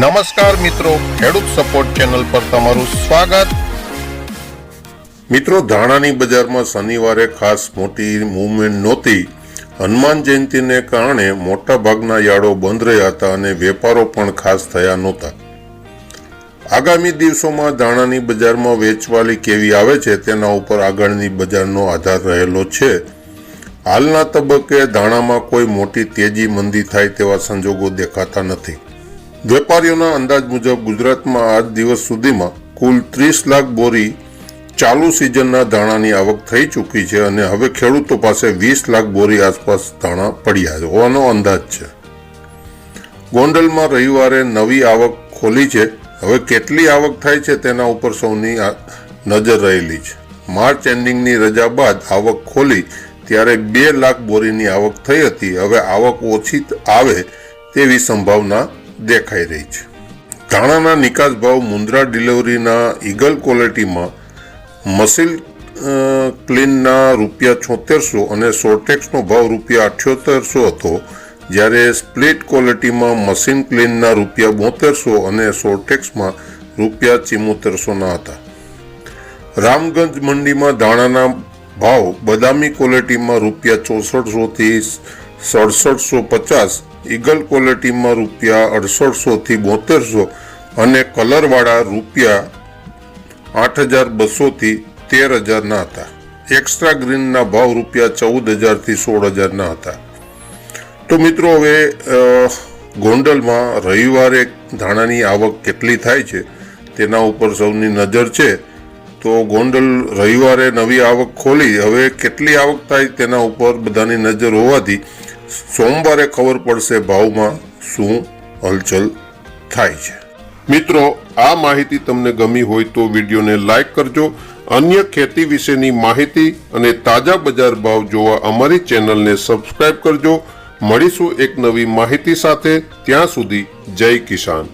નમસ્કાર મિત્રો, ખેડૂત સપોર્ટ ચેનલ પર તમારું સ્વાગત. મિત્રો, ધાણાની બજારમાં શનિવારે ખાસ મોટી મૂવમેન્ટ નહોતી. હનુમાન જયંતિને કારણે મોટા ભાગના યાર્ડો બંધ રહ્યા હતા અને વેપારો પણ ખાસ થયા નહોતા. આગામી દિવસોમાં ધાણાની બજારમાં વેચવાલી કેવી આવે છે તેના ઉપર આગળની બજારનો આધાર રહેલો છે. હાલના તબક્કે ધાણામાં કોઈ મોટી તેજી મંદી થાય તેવા સંજોગો દેખાતા નથી. વેપારીઓના અંદાજ મુજબ ગુજરાતમાં આજ દિવસ સુધીમાં કુલ ત્રીસ લાખ બોરી ચાલુ સિઝનના ધાણાની આવક થઈ ચૂકી છે અને હવે ખેડૂતો પાસે વીસ લાખ બોરી આસપાસ ધાણા પડ્યા હોવાનો અંદાજ છે. ગોંડલમાં રવિવારે નવી આવક ખોલી છે. હવે કેટલી આવક થાય છે તેના ઉપર સૌની નજર રહેલી છે. માર્ચ એન્ડિંગની રજા બાદ આવક ખોલી ત્યારે બે લાખ બોરીની આવક થઈ હતી. હવે આવક ઓછી આવે તેવી સંભાવના દેખાઈ રહી છે. ધાણાના નિકાસ ભાવ મુન્દ્રા ડિલિવરીના ઈગલ ક્વોલિટીમાં મસીલ ક્લીનના રૂપિયા છોતેરસો અને સોટેક્સનો ભાવ રૂપિયા અઠ્યોતેરસો હતો, જ્યારે સ્પ્લિટ ક્વોલિટીમાં મશીન ક્લીનના રૂપિયા બોતેરસો અને સોર્ટેક્સમાં રૂપિયા ચિમોતેરસોના હતા. રામગંજ મંડીમાં ધાણાના ભાવ બદામી ક્વોલિટીમાં રૂપિયા ચોસઠસોથી સડસઠસો પચાસ ઈગલ ક્વોલિટીમાં રૂપિયા અડસઠસોથી બોતેરસો અને કલરવાળા રૂપિયા આઠ હજાર બસોથી તેર હજારના હતા. એક્સ્ટ્રા ગ્રીનના ભાવ રૂપિયા ચૌદ હજારથી સોળ હજારના હતા. તો મિત્રો હવે ગોંડલમાં રવિવારે ધાણાની આવક કેટલી થાય છે તેના ઉપર સૌની નજર છે. તો ગોંડલ રવિવારે નવી આવક ખોલી. હવે કેટલી આવક થાય તેના ઉપર બધાની નજર હોવાથી સોમવારે ખબર પડશે ભાવમાં શું હલચલ થાય છે. મિત્રો, આ માહિતી તમને ગમી હોય તો વિડીયોને લાઇક કરજો. અન્ય ખેતી વિશેની માહિતી અને તાજા બજાર ભાવ જોવા અમારી ચેનલને સબસ્ક્રાઇબ કરજો. મળીશું એક નવી માહિતી સાથે. ત્યાં સુધી જય કિસાન.